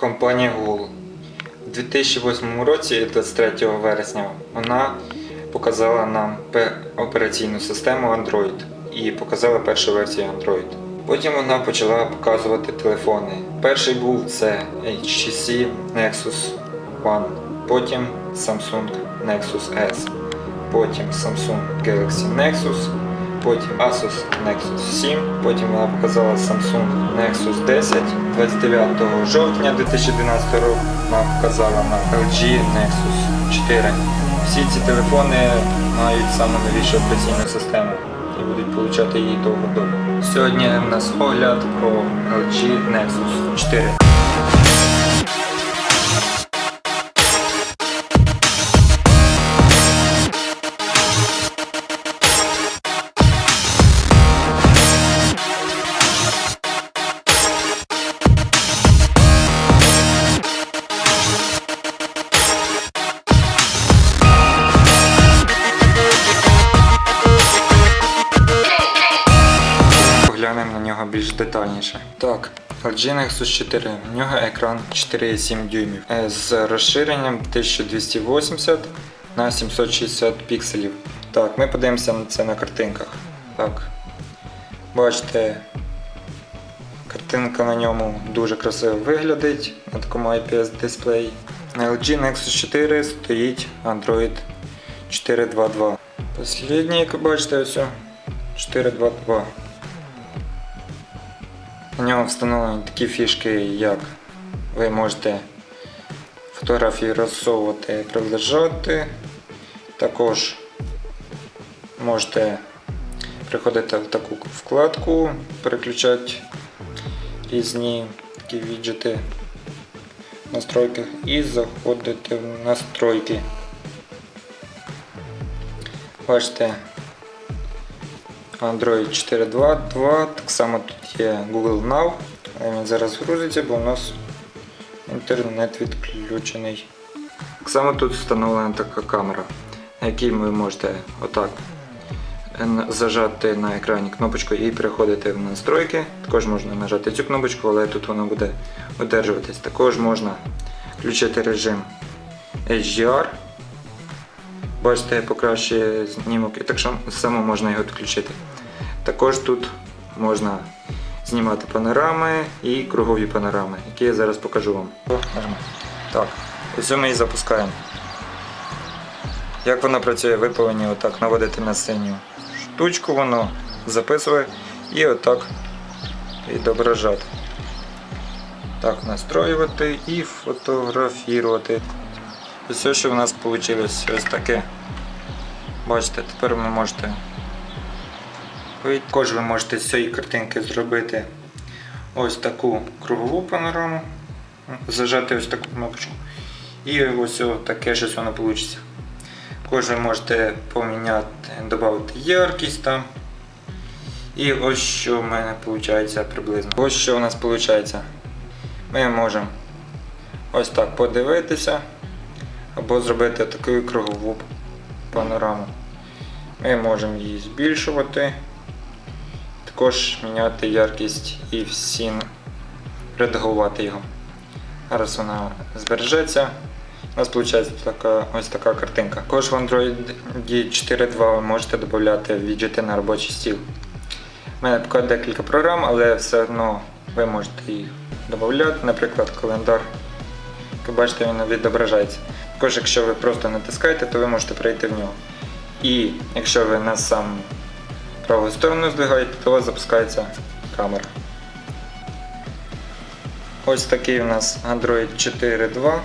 Компанія Google. У 2008 році, 23 вересня, вона показала нам операційну систему Android і показала першу версію Android. Потім вона почала показувати телефони. Перший був це HTC Nexus One, потім Samsung Nexus S, потім Samsung Galaxy Nexus, потім Asus Nexus 7, потім вона показала Samsung Nexus 10. 29 жовтня 2012 року вона показала на LG Nexus 4. Всі ці телефони мають саму новішу операційну систему і будуть получати її довго-довго. Сьогодні в нас огляд про LG Nexus 4. Детальніше. Так, LG Nexus 4. У нього екран 4,7 дюймів е, з розширенням 1280 на 760 пікселів. Так, ми подивимося на це на картинках. Так. Бачите, картинка на ньому дуже красиво виглядить на такому IPS дисплеї. На LG Nexus 4 стоїть Android 4.2.2. Послідній, як бачите, ось 4.2.2. У нього встановлені такі фішки, як ви можете фотографії розсовувати, приближати. Також можете приходити в таку вкладку, переключати різні такі віджити в настройках і заходити в настройки. Бачите, Android 4.2.2, так само тут є Google Now. Він зараз грузиться, бо у нас інтернет відключений. Так само тут встановлена така камера, на якій ви можете отак зажати на екрані кнопочку і переходити в настройки. Також можна нажати цю кнопочку, але тут вона буде одержуватись. Також можна включити режим HDR. Бачите, покращує знімок і так само можна його відключити. Також тут можна знімати панорами і кругові панорами, які я зараз покажу вам. Так, ось ми і запускаємо. Як воно працює, ви повинні отак наводити на синю штучку, воно записує і отак відображати. Так, настроювати і фотографувати. Ось все, що в нас вийшло ось таке. Бачите, тепер ви можете. Також ви можете з цієї картинки зробити ось таку кругову панораму, зажати ось таку кнопочку. І ось таке щось воно вийде. Також ви можете поміняти, додати яркість там. І ось що в мене виходить приблизно. Ось що у нас виходить. Ми можемо ось так подивитися або зробити таку кругову панораму. Ми можемо її збільшувати, також міняти яркість і всі редагувати його. Зараз вона збережеться. У нас виходить така, ось така картинка. Також в Android 4.2 ви можете додати віджити на робочий стіл. У мене поки декілька програм, але все одно ви можете їх додати, наприклад, календар. Як бачите, він відображається. Також, якщо ви просто натискаєте, то ви можете перейти в нього. І якщо ви на сам праву сторону здвигаєте, то у вас запускається камера. Ось такий у нас Android 4.2.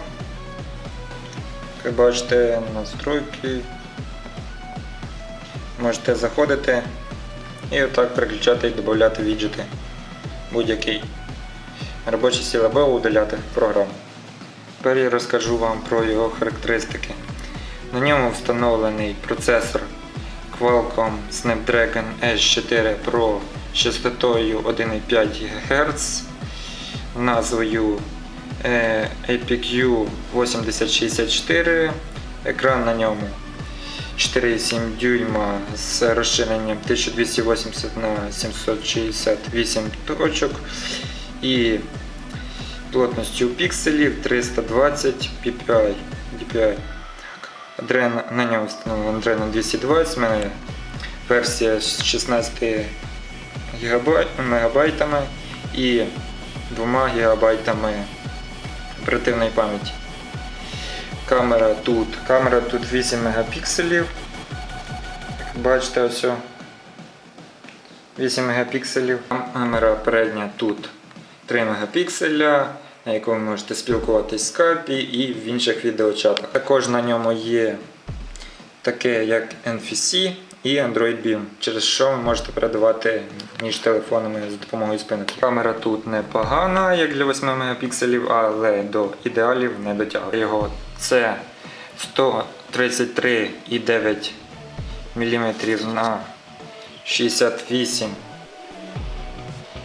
Як бачите, настройки. Можете заходити і отак переключати і додати віджити будь-який робочий стіл або удаляти програму. Тепер я розкажу вам про його характеристики. На ньому встановлений процесор Qualcomm Snapdragon S4 Pro з частотою 1,5 ГГц, назвою е, APQ 8064, екран на ньому 4,7 дюйма з розширенням 1280 на 768 точок і плотністю пікселів 320 ppi. DPI. Adreno, на ньому встановлено Adreno 220, в мене версія з 16 гігабайт, мегабайтами і 2 гігабайтами оперативної пам'яті. Камера тут. Камера тут 8 мегапікселів. Як бачите, ось. 8 мегапікселів. Камера передня тут 3 мегапікселя, на якому ви можете спілкуватись в скайпі і в інших відеочатах. Також на ньому є таке як NFC і Android Beam, через що ви можете передавати між телефонами за допомогою спинки. Камера тут непогана, як для 8 мегапікселів, але до ідеалів не дотягує. Його це 133,9 мм на 68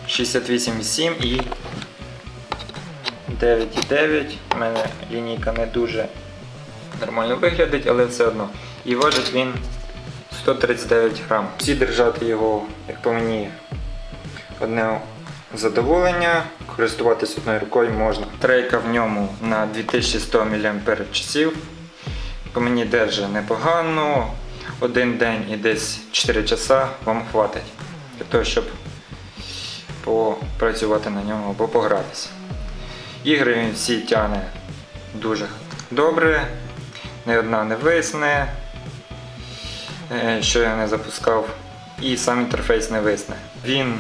68,7 і 9,9. У мене лінійка не дуже нормально виглядить, але все одно. І важить він 139 грам. Всі держати його, як по мені, одне задоволення. Користуватись одною рукою можна. Трейка в ньому на 2100 мАч. По мені держить непогано. Один день і десь 4 часа вам хватить для того, щоб попрацювати на ньому або погратися. Ігри він всі тягне дуже добре, ні одна не висне, е, що я не запускав, і сам інтерфейс не висне. Він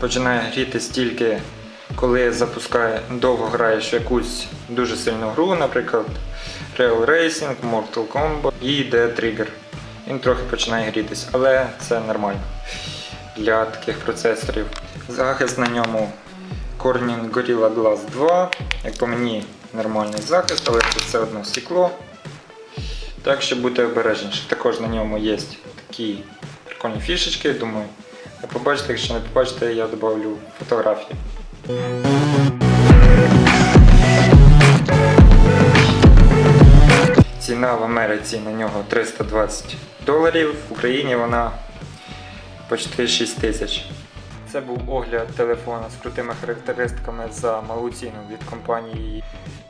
починає гріти стільки, коли запускає, довго граєш в якусь дуже сильну гру, наприклад Real Racing, Mortal Kombat і йде тригер. Він трохи починає грітись, але це нормально для таких процесорів. Захист на ньому Corning Gorilla Glass 2. Як по мені нормальний захист, але це все одно стекло. Так що будьте обережніше. Також на ньому є такі прикольні фішечки, думаю. Ви побачите, якщо не побачите, я додавлю фотографії. Ціна в Америці на нього 320 доларів, в Україні вона почти 6 тисяч. Це був огляд телефона з крутими характеристиками за малу ціну від компанії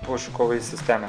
пошукової системи.